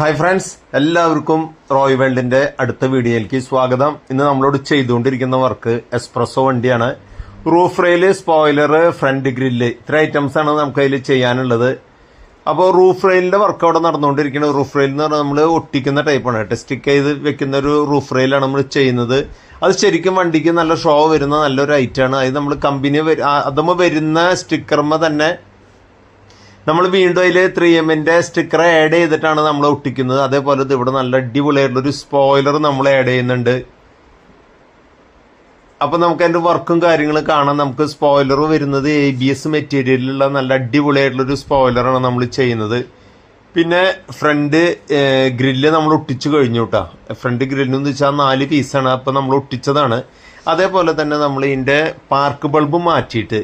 Hi friends എല്ലാവർക്കും റോയ് വേൾഡിന്റെ അടുത്ത വീഡിയോയിലേക്ക് സ്വാഗതം. ഇന്ന് നമ്മളോട് ചെയ്തുകൊണ്ടിരിക്കുന്ന വർക്ക് എസ്പ്രസോ വണ്ടിയാണ്. Roof rail spoiler front grill ഇത്ര ഐറ്റംസ് ആണ് നമുക്ക് അതിൽ ചെയ്യാനുള്ളത്. അപ്പോൾ റൂഫ് റെയിലിന്റെ വർക്ക് അവിടെ നടന്നുകൊണ്ടിരിക്കുന്നത്. റൂഫ് റെയിൽ എന്ന് പറഞ്ഞാൽ നമ്മൾ ഒട്ടിക്കുന്ന ടൈപ്പാണ് കേട്ടോ. സ്റ്റിക്ക് ചെയ്ത് വെക്കുന്ന ഒരു റൂഫ് റെയിലാണ് നമ്മൾ ചെയ്യുന്നത്. അത് ശരിക്കും വണ്ടിക്ക് നല്ല ഷോ വരുന്ന നല്ലൊരു ഐറ്റമാണ് അത് നമ്മൾ കമ്പനി അതുമ്പോൾ വരുന്ന സ്റ്റിക്കർമ്മ തന്നെ നമ്മൾ വീണ്ടും അതിൽ ത്രീ എമ്മിന്റെ സ്റ്റിക്കർ ആഡ് ചെയ്തിട്ടാണ് നമ്മൾ ഒട്ടിക്കുന്നത്. അതേപോലെ ഇവിടെ നല്ല അടിപൊളിയായിട്ടുള്ള ഒരു സ്പോയിലർ നമ്മൾ ആഡ് ചെയ്യുന്നുണ്ട്. അപ്പൊ നമുക്ക് അതിന്റെ വർക്കും കാര്യങ്ങളും കാണാം. നമുക്ക് സ്പോയിലർ വരുന്നത് എ ബി എസ് മെറ്റീരിയലിലുള്ള നല്ല അടിപൊളിയായിട്ടുള്ള ഒരു സ്പോയിലറാണ് നമ്മൾ ചെയ്യുന്നത്. പിന്നെ ഫ്രണ്ട് ഗ്രില്ല് നമ്മൾ ഒട്ടിച്ചു കഴിഞ്ഞു കേട്ടോ ഫ്രണ്ട് ഗ്രില്ല് എന്ന് വെച്ചാൽ നാല് പീസാണ് അപ്പൊ നമ്മൾ ഒട്ടിച്ചതാണ്. അതേപോലെ തന്നെ നമ്മൾ ഇതിന്റെ പാർക്ക് ബൾബ് മാറ്റിയിട്ട്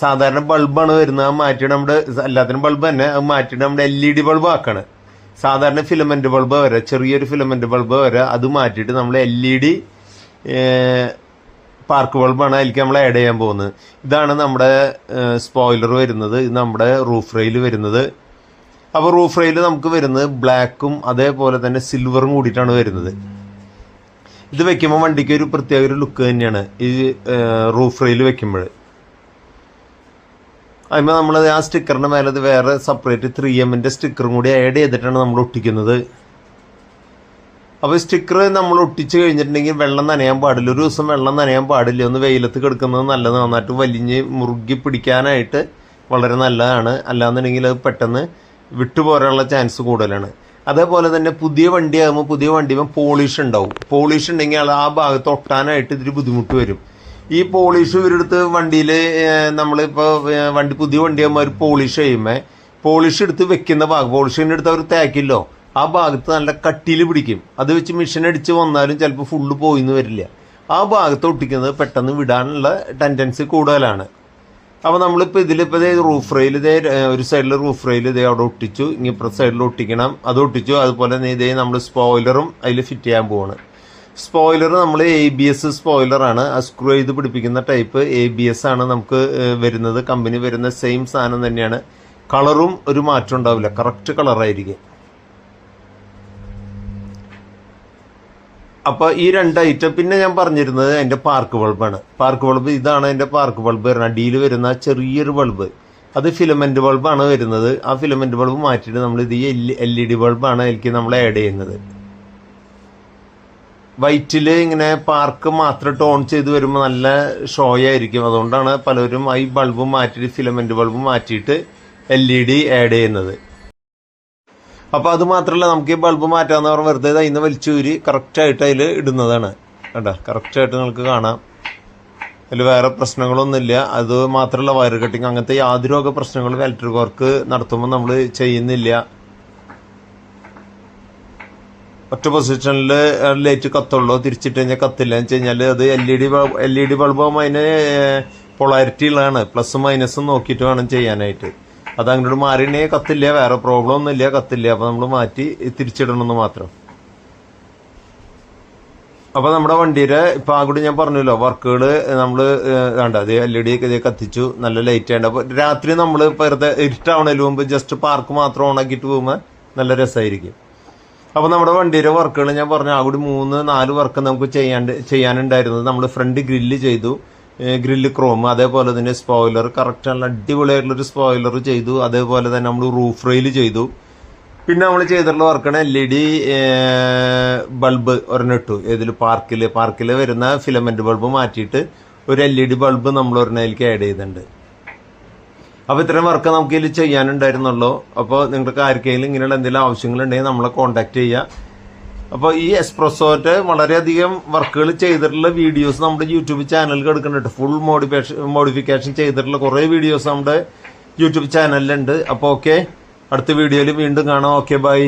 സാധാരണ ബൾബാണ് വരുന്നത്. അത് മാറ്റിയിട്ട് നമ്മുടെ എല്ലാത്തിനും ബൾബ് തന്നെ. അത് മാറ്റിയിട്ട് നമ്മുടെ എൽ ഇ ഡി ബൾബ് ആക്കാണ്. സാധാരണ ഫിലമെന്റ് ബൾബ് വരെ ചെറിയൊരു ഫിലമെന്റ് ബൾബ് വരെ അത് മാറ്റിയിട്ട് നമ്മൾ എൽ ഇ ഡി പാർക്ക് ബൾബാണ് അതിലേക്ക് നമ്മൾ ആഡ് ചെയ്യാൻ പോകുന്നത്. ഇതാണ് നമ്മുടെ സ്പോയിലർ വരുന്നത്. ഇത് നമ്മുടെ റൂഫ് റെയിൽ വരുന്നത്. അപ്പോൾ റൂഫ് റെയിൽ നമുക്ക് വരുന്നത് ബ്ലാക്കും അതേപോലെ തന്നെ സിൽവറും കൂടിയിട്ടാണ് വരുന്നത്. ഇത് വെക്കുമ്പോൾ വണ്ടിക്ക് ഒരു പ്രത്യേക ഒരു ലുക്ക് തന്നെയാണ്. ഈ റൂഫ് റെയിൽ വെക്കുമ്പോൾ അതിന് നമ്മൾ ആ സ്റ്റിക്കറിന്റെ മേലെ അത് വേറെ സെപ്പറേറ്റ് ത്രീ എമ്മിന്റെ സ്റ്റിക്കറും കൂടി ആഡ് ചെയ്തിട്ടാണ് നമ്മൾ ഒട്ടിക്കുന്നത്. അപ്പോൾ സ്റ്റിക്കർ നമ്മൾ ഒട്ടിച്ച് കഴിഞ്ഞിട്ടുണ്ടെങ്കിൽ വെള്ളം നനയാൻ പാടില്ല. ഒരു ദിവസം വെള്ളം നനയാൻ പാടില്ല. ഒന്ന് വെയിലത്ത് കിടക്കുന്നത് നല്ലത് നന്നായിട്ട് വലിഞ്ഞ് മുറുകി പിടിക്കാനായിട്ട് വളരെ നല്ലതാണ്. അല്ലാന്നുണ്ടെങ്കിൽ അത് പെട്ടെന്ന് വിട്ടുപോരാനുള്ള ചാൻസ് കൂടുതലാണ്. അതേപോലെ തന്നെ പുതിയ വണ്ടിയാകുമ്പോൾ പുതിയ വണ്ടിയുമ്പോൾ പോളിഷ് ഉണ്ടാവും. പോളിഷ് ഉണ്ടെങ്കിൽ ആ ഭാഗത്ത് ഒട്ടാനായിട്ട് ഇതിൽ ബുദ്ധിമുട്ട് വരും. ഈ പോളിഷ് ഇവരെടുത്ത് വണ്ടിയിൽ നമ്മളിപ്പോൾ വണ്ടി പുതിയ വണ്ടിയാകുമ്പോൾ അവർ പോളിഷ് ചെയ്യുമ്പോൾ പോളിഷ് എടുത്ത് വെക്കുന്ന ഭാഗം പോളിഷിന്റെ അടുത്ത് അവർ തേക്കില്ലോ ആ ഭാഗത്ത് നല്ല കട്ടിയിൽ പിടിക്കും. അത് വെച്ച് മെഷീൻ അടിച്ച് വന്നാലും ചിലപ്പോൾ ഫുള്ള് പോയിന്ന് വരില്ല. ആ ഭാഗത്ത് ഒട്ടിക്കുന്നത് പെട്ടെന്ന് വിടാനുള്ള ടെൻഡൻസി കൂടുതലാണ്. അപ്പോൾ നമ്മളിപ്പോൾ ഇതിലിപ്പോൾ ഇതേ റൂഫ് റെയിൽ ഇതേ ഒരു സൈഡിൽ റൂഫ് റെയിൽ ഇതേ അവിടെ ഒട്ടിച്ചു. ഇനിയിപ്പുറത്തെ സൈഡിൽ ഒട്ടിക്കണം. അത് ഒട്ടിച്ചു. അതുപോലെ തന്നെ ഇതേ നമ്മൾ സ്പോയിലറും അതിൽ ഫിറ്റ് ചെയ്യാൻ പോവാണ്. സ്പോയിലർ നമ്മൾ എ ബി എസ് സ്പോയിലറാണ് സ്ക്രൂ ചെയ്ത് പിടിപ്പിക്കുന്ന ടൈപ്പ് എ ബി എസ് ആണ് നമുക്ക് വരുന്നത്. കമ്പനി വരുന്ന സെയിം സാധനം തന്നെയാണ്. കളറും ഒരു മാറ്റം ഉണ്ടാവില്ല. കറക്റ്റ് കളറായിരിക്കും അപ്പോൾ ഈ രണ്ട് ഐറ്റം പിന്നെ ഞാൻ പറഞ്ഞിരുന്നത് എന്റെ പാർക്ക് ബൾബാണ് പാർക്ക് ബൾബ് ഇതാണ് എന്റെ പാർക്ക് ബൾബ് വരുന്നത്. അടിയിൽ വരുന്ന ചെറിയൊരു ബൾബ് അത് ഫിലമെന്റ് ബൾബാണ് വരുന്നത്. ആ ഫിലമെന്റ് ബൾബ് മാറ്റിയിട്ട് നമ്മൾ ഇത് എൽ ഇ ഡി ബൾബാണ് എനിക്ക് നമ്മൾ ആഡ് ചെയ്യുന്നത്. വൈറ്റിൽ ഇങ്ങനെ പാർക്ക് മാത്രം ടോൺ ചെയ്ത് വരുമ്പോൾ നല്ല ഷോ ആയിരിക്കും അതുകൊണ്ടാണ് പലരും ഈ ബൾബ് മാറ്റിയിട്ട് ഫിലമെന്റ് ബൾബ് മാറ്റിയിട്ട് എൽ ഇ ഡി ആഡ് ചെയ്യുന്നത്. അപ്പോൾ അത് മാത്രമല്ല നമുക്ക് ഈ ബൾബ് മാറ്റാന്ന് പറഞ്ഞാൽ വെറുതെ അതിൽ നിന്ന് വലിച്ചൂരി കറക്റ്റായിട്ട് അതിൽ ഇടുന്നതാണ്. കേട്ടോ കറക്റ്റായിട്ട് നിങ്ങൾക്ക് കാണാം. അതിൽ വേറെ പ്രശ്നങ്ങളൊന്നുമില്ല. അത് മാത്രമല്ല വയർ കട്ടിങ് അങ്ങനത്തെ യാതൊരു പ്രശ്നങ്ങളും ഇലക്ട്രിക് വർക്ക് നടത്തുമ്പോൾ നമ്മൾ ചെയ്യുന്നില്ല. ഒറ്റ പൊസിഷനിൽ ലൈറ്റ് കത്തുള്ളൂ. തിരിച്ചിട്ട് കഴിഞ്ഞാൽ കത്തില്ല. എന്ന് വെച്ച് കഴിഞ്ഞാൽ അത് L E D L E D ബൾബാകുമ്പോൾ അതിന് പൊളാരിറ്റി ഉള്ളതാണ്. പ്ലസ് മൈനസും നോക്കിയിട്ട് വേണം ചെയ്യാനായിട്ട്. അത് അങ്ങോട്ട് മാറിയേ കത്തില്ല. വേറെ പ്രോബ്ലം ഒന്നുമില്ല കത്തില്ല. അപ്പോൾ നമ്മൾ മാറ്റി തിരിച്ചിടണമെന്ന് മാത്രം. അപ്പോൾ നമ്മുടെ വണ്ടിയുടെ ഇപ്പോൾ ആ ഞാൻ പറഞ്ഞല്ലോ വർക്കുകൾ നമ്മൾ വേണ്ട. അത് എൽ ഇ ഡി കത്തിച്ചു. നല്ല ലൈറ്റ് ഉണ്ട് അപ്പോൾ രാത്രി നമ്മൾ വെറുതെ ഇരുട്ടാവണതിന് മുമ്പ് ജസ്റ്റ് പാർക്ക് മാത്രം ഓണാക്കിയിട്ട് പോകുമ്പോൾ നല്ല രസമായിരിക്കും അപ്പൊ നമ്മുടെ വണ്ടിയുടെ വർക്കുകൾ ഞാൻ പറഞ്ഞു കൂടി മൂന്ന് നാല് വർക്ക് നമുക്ക് ചെയ്യാണ്ട് ചെയ്യാനുണ്ടായിരുന്നത് നമ്മൾ ഫ്രണ്ട് ഗ്രില്ല് ചെയ്തു. ഗ്രില്ല് ക്രോം അതേപോലെ തന്നെ സ്പോയിലർ കറക്റ്റ് നല്ല അടിപൊളിയായിട്ടുള്ളൊരു സ്പോയിലർ ചെയ്തു. അതേപോലെ തന്നെ നമ്മൾ റൂഫ് റെയിൽ ചെയ്തു. പിന്നെ നമ്മൾ ചെയ്തിട്ടുള്ള വർക്കാണ് എൽ ഇ ഡി ബൾബ് ഒരെണ്ണിട്ടു ഏതിൽ പാർക്കിൽ പാർക്കിൽ വരുന്ന ഫിലമെന്റ് ബൾബ് മാറ്റിയിട്ട് ഒരു എൽ ഇ ഡി ബൾബ് നമ്മൾ ഒരെണ്ണയിലേക്ക് ആഡ് ചെയ്തിട്ടുണ്ട്. അപ്പോൾ ഇത്രയും വർക്ക് നമുക്ക് ഇതിൽ ചെയ്യാനുണ്ടായിരുന്നുള്ളൂ. അപ്പോൾ നിങ്ങൾക്ക് ആർക്കെങ്കിലും ഇങ്ങനെയുള്ള എന്തെങ്കിലും ആവശ്യങ്ങളുണ്ടെങ്കിൽ നമ്മളെ കോൺടാക്ട് ചെയ്യുക അപ്പോൾ ഈ എക്സ്പ്രസോറ്റ് വളരെയധികം വർക്കുകൾ ചെയ്തിട്ടുള്ള വീഡിയോസ് നമ്മുടെ യൂട്യൂബ് ചാനലിൽ എടുക്കുന്നുണ്ട്. ഫുൾ മോഡിഫിക്കേഷൻ മോഡിഫിക്കേഷൻ ചെയ്തിട്ടുള്ള കുറേ വീഡിയോസ് നമ്മുടെ യൂട്യൂബ് ചാനലിലുണ്ട് അപ്പോൾ ഓക്കെ അടുത്ത വീഡിയോയിൽ വീണ്ടും കാണാം. Okay bye